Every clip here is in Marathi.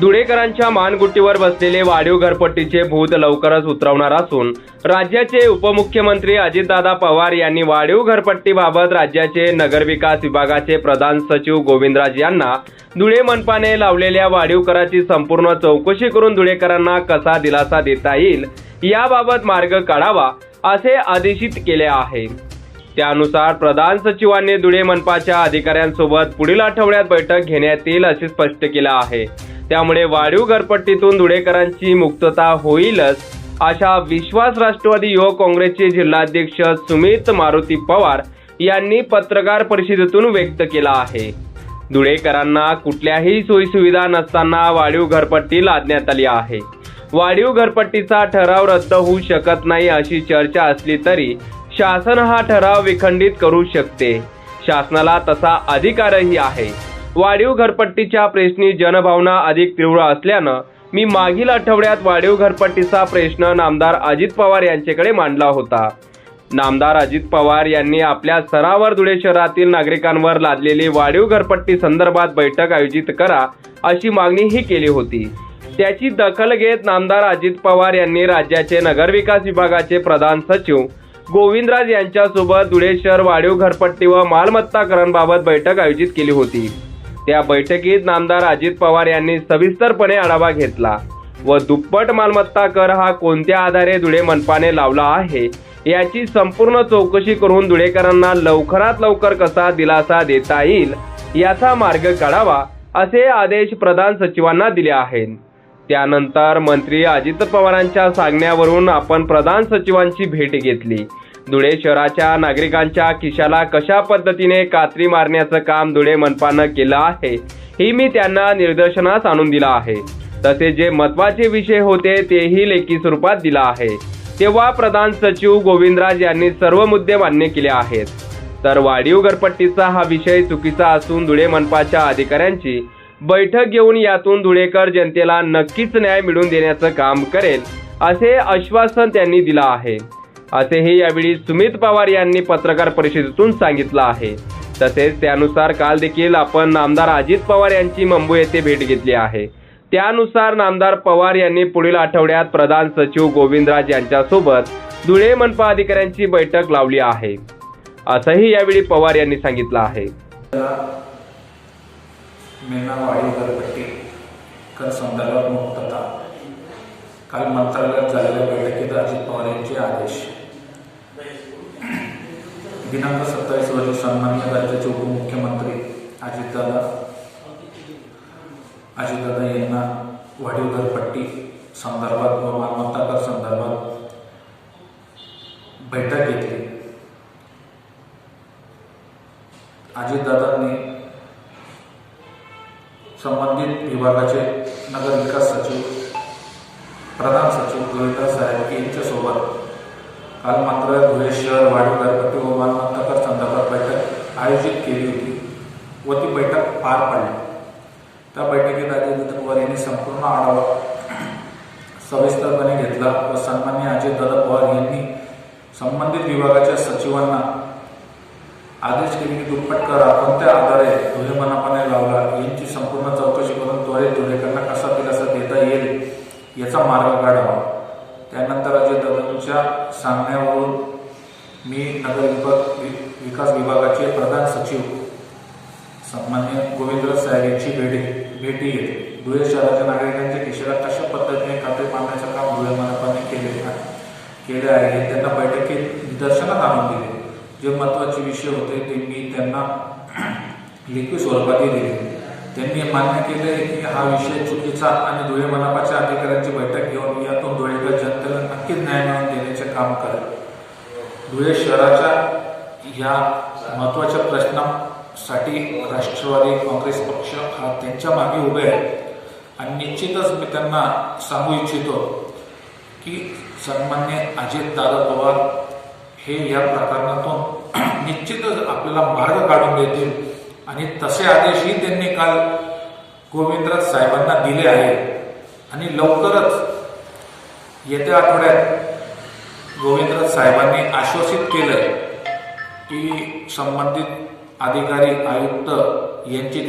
धुळेकरांच्या मानगुट्टीवर बसलेले वाढीव घरपट्टीचे भूत लवकरच उतरवणार असून राज्याचे उपमुख्यमंत्री अजितदादा पवार यांनी वाढीव घरपट्टीबाबत राज्याचे नगरविकास विभागाचे प्रधान सचिव गोविंदराज यांना धुळे मनपाने लावलेल्या वाढीव कराची संपूर्ण चौकशी करून धुळेकरांना कसा दिलासा देता येईल याबाबत मार्ग काढावा असे आदेशित केले आहे. त्यानुसार प्रधान सचिवांनी धुळे मनपाच्या अधिकाऱ्यांसोबत पुढील आठवड्यात बैठक घेण्यात येईल असे स्पष्ट केलं आहे. त्यामुळे वाढीव घरपट्टीतून धुळेकरांची मुक्तता होईलच अशा विश्वास राष्ट्रवादी युवक काँग्रेसचे जिल्हाध्यक्ष सुमित मारुती पवार यांनी पत्रकार परिषदेतून व्यक्त केला आहे. धुळेकरांना कुठल्याही सोयीसुविधा नसताना वाढीव घरपट्टी लादण्यात आली आहे. वाढीव घरपट्टीचा ठराव रद्द होऊ शकत नाही अशी चर्चा असली तरी शासन हा ठराव विखंडित करू शकते. शासनाला तसा अधिकारही आहे. वाढीव घरपट्टीच्या प्रश्नी जनभावना अधिक तीव्र असल्यानं मी मागील आठवड्यात वाढीव घरपट्टीचा प्रश्न नामदार अजित पवार यांच्याकडे मांडला होता. नामदार अजित पवार यांनी आपल्या स्तरावर धुळे शहरातील नागरिकांवर लादलेली वाढीव घरपट्टी संदर्भात बैठक आयोजित करा अशी मागणीही केली होती. त्याची दखल घेत नामदार अजित पवार यांनी राज्याचे नगरविकास विभागाचे प्रधान सचिव गोविंदराज यांच्यासोबत धुळे शहर वाढीव घरपट्टी व मालमत्ताकरणबाबत बैठक आयोजित केली होती. त्या बैठकीत नामदार अजित पवार यांनी सविस्तरपणे आढावा घेतला व दुप्पट मालमत्ता कर हा कोणत्या आधारे धुळे मनपाने लावला आहे याची संपूर्ण चौकशी करून धुळेकरांना लवकरात लवकर कसा दिलासा देता येईल याचा मार्ग काढावा असे आदेश प्रधान सचिवांना दिले आहेत. त्यानंतर मंत्री अजित पवारांच्या सांगण्यावरून आपण प्रधान सचिवांची भेट घेतली. धुळे शहराच्या नागरिकांच्या खिशाला कशा पद्धतीने कात्री मारण्याचं काम धुळे मनपानं केलं आहे ही मी त्यांना निदर्शनास आणून दिला आहे. तसे जे महत्त्वाचे विषय होते तेही लेखी स्वरूपात दिला आहे. तेव्हा प्रधान सचिव गोविंदराज यांनी सर्व मुद्दे मान्य केले आहेत. तर वाढीव घरपट्टीचा हा विषय चुकीचा असून धुळे मनपाच्या अधिकाऱ्यांची बैठक घेऊन यातून धुळेकर जनतेला नक्कीच न्याय मिळवून देण्याचं काम करेल असे आश्वासन त्यांनी दिलं आहे. असेही यावेळी सुमित पवार यांनी पत्रकार परिषदेतून सांगितलं आहे. तसेच त्यानुसार काल देखील आपण नामदार अजित पवार यांची मुंबई येथे भेट घेतली आहे. त्यानुसार नामदार पवार यांनी पुढील आठवड्यात प्रधान सचिव गोविंदराज यांच्यासोबत धुळे मनपा अधिकाऱ्यांची बैठक लावली आहे. असंही यावेळी पवार यांनी सांगितलं आहे. मेना वाढीव घरपट्टी कर संदर्भात मुक्तता काल मंत्रालयात झालेल्या बैठकीत अजित पवार यांचे आदेश. दिनांक सत्तावीस रोजी सन्मान्य राज्याचे उपमुख्यमंत्री अजितदादा अजितदादा यांना वाढीव घरपट्टी संदर्भात व मालमत्ता कर संदर्भात बैठक घेतली. अजितदादांनी संबंधित विभागाचे नगरविकास सचिव प्रधान सचिव गोविंदा साहेब यांच्यासोबत. काल मात्र धुळे शहर वाढीव घरपट्टी व मालमत्ता संदर्भात बैठक आयोजित केली होती व ती बैठक पार पडली. त्या बैठकीत अजित पवार यांनी संपूर्ण आढावा सविस्तरपणे घेतला व सन्मान्य अजितदादा पवार यांनी संबंधित विभागाच्या सचिवांना आदेश केले की दुप्पट करा कोणत्या आधारे? धुळे मनापाने मी नगर विभाग वि- विकास विभागाचे प्रधान सचिव. सन्मान्य गोविंद साहेब यांची भेट भेटी घेतली. धुळे शहराच्या नागरिकांच्या खिशाला कशा पद्धतीने खाते मारण्याचं काम धुळे मनपाने केले केले आहे त्यांना बैठकीत निदर्शनात आणून दिले. जे महत्त्वाचे विषय होते ते मी त्यांना लिखित स्वरूपातही दिले. त्यांनी मान्य केले की हा विषय चुकीचा आणि धुळे मनपाच्या अधिकाऱ्यांची बैठक घेऊन यातून धुळेकर जनतेला नक्कीच न्याय मिळवून देण्याचे काम करेल. धुळे शहराच्या या महत्त्वाच्या प्रश्नासाठी राष्ट्रवादी काँग्रेस पक्ष हा त्यांच्या मागे उभे आहे. आणि निश्चितच मी त्यांना सांगू इच्छितो की सन्मान्य अजित दादा पवार हे या प्रकरणातून निश्चितच आपल्याला मार्ग काढून देतील. आणि तसे आदेशही त्यांनी काल गोविंदराज साहेबांना दिले आहेत. आणि लवकरच येत्या आठवड्यात गोविंदराज साहेबांनी आश्वासित केलं की संबंधित अधिकारी आयुक्त यांची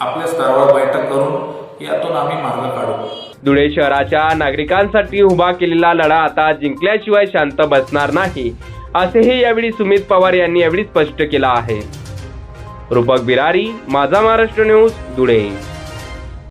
आपल्या स्तरावर बैठक करून यातून आम्ही मार्ग काढू. धुळे शहराच्या नागरिकांसाठी उभा केलेला लढा आता जिंकल्याशिवाय शांत बसणार नाही असेही यावेळी सुमित पवार यांनी यावेळी स्पष्ट केलं आहे. रूपक बिरारी माझा महाराष्ट्र न्यूज धुळे.